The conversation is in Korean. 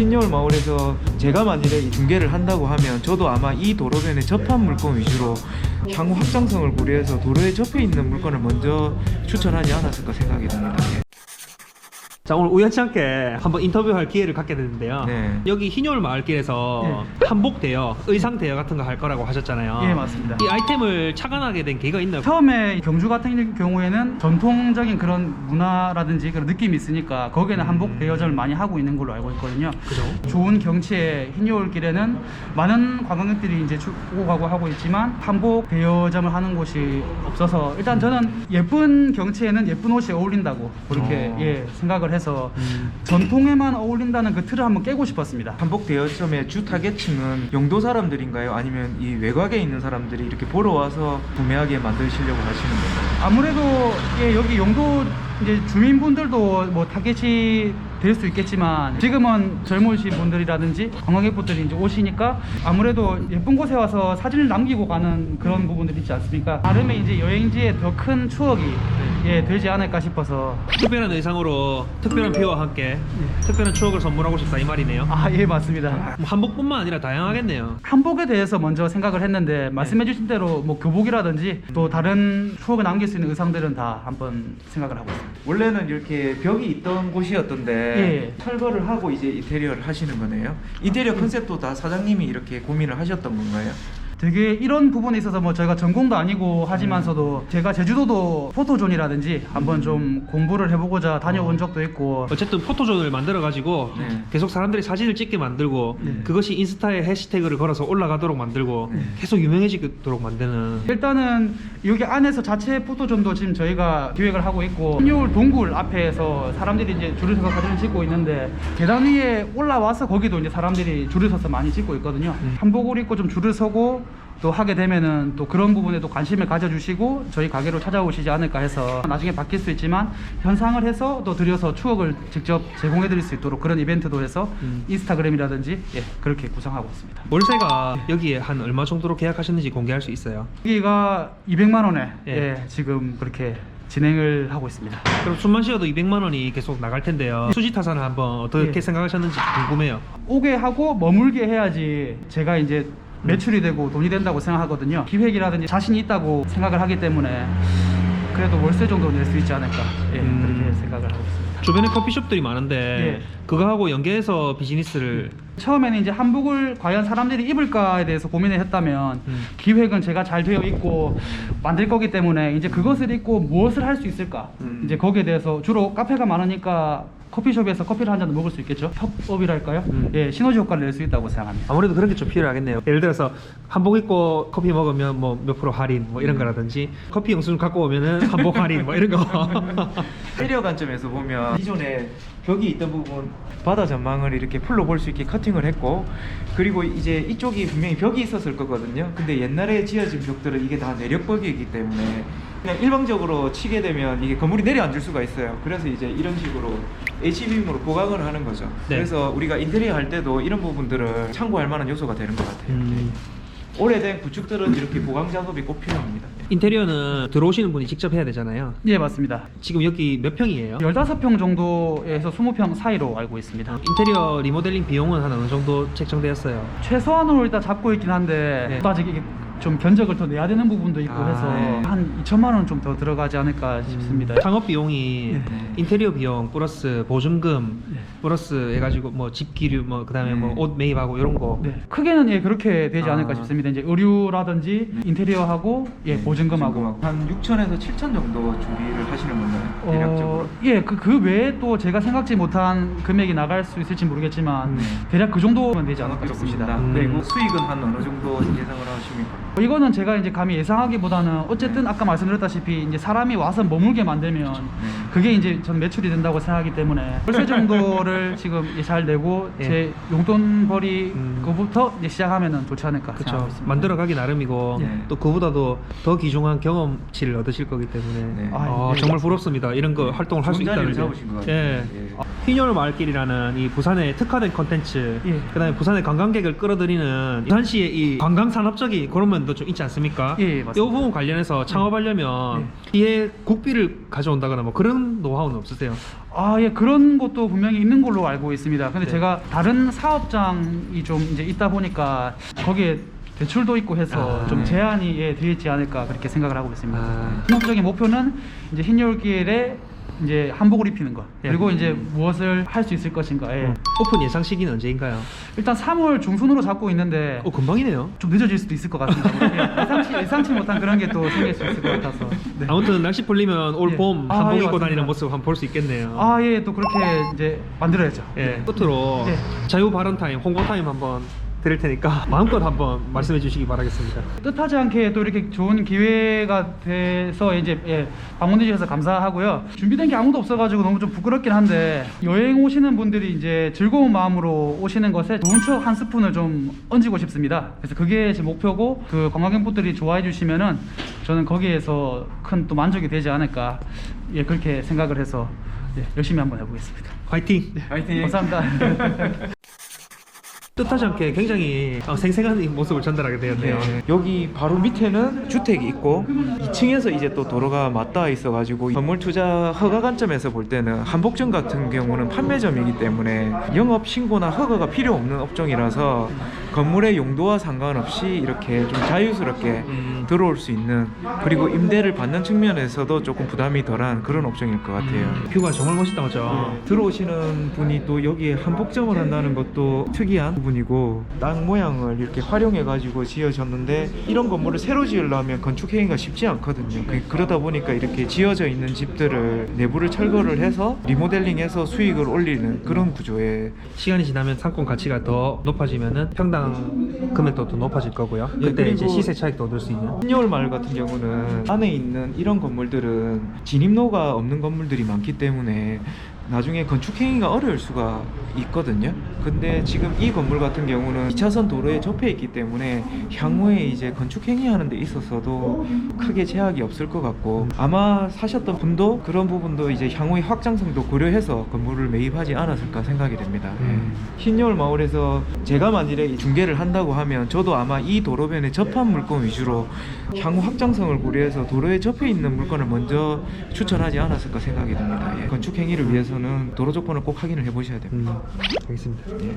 신여울 마을에서 제가 만일에 이 중개를 한다고 하면 저도 아마 이 도로변에 접한 물건 위주로 향후 확장성을 고려해서 도로에 접해 있는 물건을 먼저 추천하지 않았을까 생각이 듭니다. 예. 자 오늘 우연치 않게 한번 인터뷰할 기회를 갖게 됐는데요. 네. 여기 흰여울 마을길에서 한복 대여, 의상 대여 같은 거 할 거라고 하셨잖아요. 예, 맞습니다. 이 아이템을 착안하게 된 계기가 있나요? 처음에 경주 같은 경우에는 전통적인 그런 문화라든지 그런 느낌이 있으니까 거기에는 한복 대여점을 많이 하고 있는 걸로 알고 있거든요. 그죠? 좋은 경치에 흰여울길에는 많은 관광객들이 이제 주- 오고 가고 하고 있지만 한복 대여점을 하는 곳이 없어서 일단 저는 예쁜 경치에는 예쁜 옷이 어울린다고 그렇게 어. 예, 생각을 해서 음. 전통에만 어울린다는 그 틀을 한번 깨고 싶었습니다. 한복 대여점의 주 타겟층은 영도 사람들인가요? 아니면 이 외곽에 있는 사람들이 이렇게 보러 와서 구매하게 만드시려고 하시는 건가요? 아무래도 예, 여기 용도 이제 주민분들도 뭐 타겟이 될 수 있겠지만 지금은 젊으신 분들이라든지 관광객분들이 이제 오시니까 아무래도 예쁜 곳에 와서 사진을 남기고 가는 그런 부분들이 있지 않습니까? 나름의 이제 여행지의 더 큰 추억이 예, 되지 않을까 싶어서 특별한 의상으로 특별한 비와 함께 특별한 추억을 선물하고 싶다 이 말이네요. 아 예 맞습니다. 뭐 한복뿐만 아니라 다양하겠네요. 한복에 대해서 먼저 생각을 했는데 말씀해 주신 대로 뭐 교복이라든지 또 다른 추억을 남길 수 있는 의상들은 다 한번 생각을 하고 있습니다. 원래는 이렇게 벽이 있던 곳이었던데 예. 철거를 하고 이제 인테리어를 하시는 거네요. 인테리어 컨셉도 다 사장님이 이렇게 고민을 하셨던 건가요? 되게 이런 부분에 있어서 뭐 저희가 전공도 아니고 하지만서도 제가 제주도도 포토존이라든지 한번 좀 공부를 해보고자 다녀온 적도 있고 어쨌든 포토존을 만들어 가지고 네. 계속 사람들이 사진을 찍게 만들고 네. 그것이 인스타에 해시태그를 걸어서 올라가도록 만들고 네. 계속 유명해지도록 만드는 일단은 여기 안에서 자체 포토존도 지금 저희가 기획을 하고 있고 신여울 동굴 앞에서 사람들이 이제 줄을 서서 사진을 찍고 있는데 계단 위에 올라와서 거기도 이제 사람들이 줄을 서서 많이 찍고 있거든요 음. 한복을 입고 좀 줄을 서고 또 하게 되면은 또 그런 부분에도 관심을 가져주시고 저희 가게로 찾아오시지 않을까 해서 나중에 바뀔 수 있지만 현상을 해서 또 들여서 추억을 직접 제공해 드릴 수 있도록 그런 이벤트도 해서 음. 인스타그램이라든지 예, 그렇게 구성하고 있습니다 월세가 여기에 한 얼마 정도로 계약하셨는지 공개할 수 있어요. 여기가 200만 원에 예. 예, 지금 그렇게 진행을 하고 있습니다. 그럼 숨만 쉬어도 200만 원이 계속 나갈 텐데요. 수지 타산을 한번 어떻게 예. 생각하셨는지 궁금해요. 오게 하고 머물게 해야지 제가 이제 매출이 되고 돈이 된다고 생각하거든요. 기획이라든지 자신이 있다고 생각을 하기 때문에 그래도 월세 정도 낼 수 있지 않을까 예, 음. 그렇게 생각을 하고 있습니다. 주변에 커피숍들이 많은데 예. 그거하고 연계해서 비즈니스를 처음에는 이제 한복을 과연 사람들이 입을까에 대해서 고민을 했다면 음. 기획은 제가 잘 되어 있고 만들 거기 때문에 이제 그것을 입고 무엇을 할 수 있을까 음. 이제 거기에 대해서 주로 카페가 많으니까 커피숍에서 커피를 한 잔 먹을 수 있겠죠 협업이랄까요 음. 예 시너지 효과를 낼 수 있다고 생각합니다 아무래도 그런 게 좀 필요하겠네요. 예를 들어서 한복 입고 커피 먹으면 뭐 몇 프로 할인 뭐 이런 거라든지 커피 영수증 갖고 오면은 한복 할인 뭐 이런 거. 인테리어 관점에서 보면 기존에 벽이 있던 부분 바다 전망을 이렇게 풀로 볼 수 있게 커팅을 했고 그리고 이제 이쪽이 분명히 벽이 있었을 거거든요. 근데 옛날에 지어진 벽들은 이게 다 내력벽이기 때문에 그냥 일방적으로 치게 되면 이게 건물이 내려앉을 수가 있어요. 그래서 이제 이런 식으로 H빔으로 보강을 하는 거죠. 네. 그래서 우리가 인테리어 할 때도 이런 부분들을 참고할 만한 요소가 되는 것 같아요. 음. 오래된 구축들은 이렇게 보강 작업이 꼭 필요합니다. 인테리어는 들어오시는 분이 직접 해야 되잖아요. 예 맞습니다 지금 여기 몇 평이에요? 15평 정도에서 20평 사이로 알고 있습니다 인테리어 리모델링 비용은 한 어느 정도 책정되었어요? 최소한으로 일단 잡고 있긴 한데 네. 또 아직 이게 좀 견적을 더 내야 되는 부분도 있고 아, 해서 네. 한 2천만 원 좀 더 들어가지 않을까 싶습니다 창업 비용이 네. 인테리어 비용 플러스 보증금 네. 플러스 해가지고 뭐 집기류 뭐 그다음에 네. 뭐옷 매입하고 이런 거. 네, 크게는 예 그렇게 되지 아. 않을까 싶습니다. 이제 의류라든지 인테리어하고 예 네, 보증금하고 한 6천에서 7천 정도 준비를 하시는 건가요? 대략적으로. 어, 예, 그, 그 외에 또 제가 생각지 못한 금액이 나갈 수 있을지 모르겠지만 네. 대략 그 정도면 되지 않을까 싶습니다. 음. 네, 그 수익은 한 어느 정도 예상을 하십니까? 이거는 제가 이제 감히 예상하기보다는 어쨌든 아까 말씀드렸다시피 이제 사람이 와서 머물게 만들면 그게 이제 전 매출이 된다고 생각하기 때문에 월세 정도를 지금 이제 잘 내고 예. 제 용돈벌이 음. 그부터 이제 시작하면은 좋지 않을까 그렇죠. 있습니다. 만들어 가기 나름이고 네. 또 그보다도 더 귀중한 경험치를 얻으실 거기 때문에 네. 아, 아, 예. 정말 부럽습니다. 이런 거 활동을 할 수 있다는 게. 잡으신 것 같아요. 예. 예. 휘녀 마을길이라는 이 부산의 특화된 컨텐츠, 예. 그다음에 부산의 관광객을 끌어들이는 부산시의 이 관광 산업적인 그런 면도 좀 있지 않습니까? 예, 예, 맞습니다. 이 부분 관련해서 창업하려면 뒤에 국비를 가져온다거나 뭐 그런 노하우는 없으세요? 아, 예, 그런 것도 분명히 있는 걸로 알고 있습니다. 근데 네. 제가 다른 사업장이 좀 이제 있다 보니까 거기에 대출도 있고 해서 아, 좀 네. 제한이 예, 되어 있지 않을까 그렇게 생각을 하고 있습니다. 아. 궁극적인 목표는 이제 흰여울길에 이제 한복을 입히는 것 예. 그리고 이제 무엇을 할 수 있을 것인가. 예. 어, 오픈 예상 시기는 언제인가요? 일단 3월 중순으로 잡고 있는데 어 금방이네요. 좀 늦어질 수도 있을 것 같습니다. 예, 예상치, 예상치 못한 그런 게 또 생길 수 있을 것 같아서. 네. 아무튼 날씨 풀리면 올 예. 봄 아, 한복 예, 입고 맞습니다. 다니는 모습 한번 볼 수 있겠네요. 아, 예, 또 그렇게 이제 만들어야죠. 예, 끝으로 예. 자유 발언 타임, 홍보 타임 한번 드릴 테니까 마음껏 한번 말씀해 주시기 바라겠습니다. 뜻하지 않게 또 이렇게 좋은 기회가 돼서 이제 예, 방문해 주셔서 감사하고요. 준비된 게 아무도 없어가지고 너무 좀 부끄럽긴 한데 여행 오시는 분들이 이제 즐거운 마음으로 오시는 것에 좋은 추억 한 스푼을 좀 얹고 싶습니다. 그래서 그게 제 목표고 그 관광객분들이 좋아해 주시면은 저는 거기에서 큰 또 만족이 되지 않을까 예 그렇게 생각을 해서 예, 열심히 한번 해보겠습니다. 화이팅! 화이팅. 감사합니다. 뜻하지 않게 굉장히 어, 생생한 이 모습을 전달하게 되었네요. 네. 여기 바로 밑에는 주택이 있고 2층에서 이제 또 도로가 맞닿아 있어가지고 건물 투자 허가 관점에서 볼 때는 한복점 같은 경우는 판매점이기 때문에 영업 신고나 허가가 필요 없는 업종이라서 건물의 용도와 상관없이 이렇게 좀 자유스럽게 음. 들어올 수 있는 그리고 임대를 받는 측면에서도 조금 부담이 덜한 그런 업종일 것 같아요. 뷰가 정말 멋있다 맞죠? 들어오시는 분이 또 여기에 한복점을 한다는 것도 특이한 부분이고 땅 모양을 이렇게 활용해 가지고 지어졌는데 이런 건물을 새로 지으려면 건축 행위가 쉽지 않거든요. 그- 그러다 보니까 이렇게 지어져 있는 집들을 내부를 철거를 해서 리모델링해서 수익을 올리는 그런 구조에 시간이 지나면 상권 가치가 더 높아지면은 평당 금액도 더 높아질 거고요. 예, 그때 이제 그리고- 시세 차익도 얻을 수 있는. 신여울 마을 같은 경우는 안에 있는 이런 건물들은 진입로가 없는 건물들이 많기 때문에 나중에 건축 행위가 어려울 수가 있거든요. 근데 지금 이 건물 같은 경우는 2차선 도로에 접해 있기 때문에 향후에 이제 건축 행위 하는 데 있어서도 크게 제약이 없을 것 같고 아마 사셨던 분도 그런 부분도 이제 향후의 확장성도 고려해서 건물을 매입하지 않았을까 생각이 됩니다. 음. 예. 흰여울 마을에서 제가 만일에 이 중개를 한다고 하면 저도 아마 이 도로변에 접한 물건 위주로 향후 확장성을 고려해서 도로에 접해 있는 물건을 먼저 추천하지 않았을까 생각이 듭니다. 예. 건축 행위를 위해서는 도로 조건을 꼭 확인을 해보셔야 됩니다. 음, 알겠습니다. 예.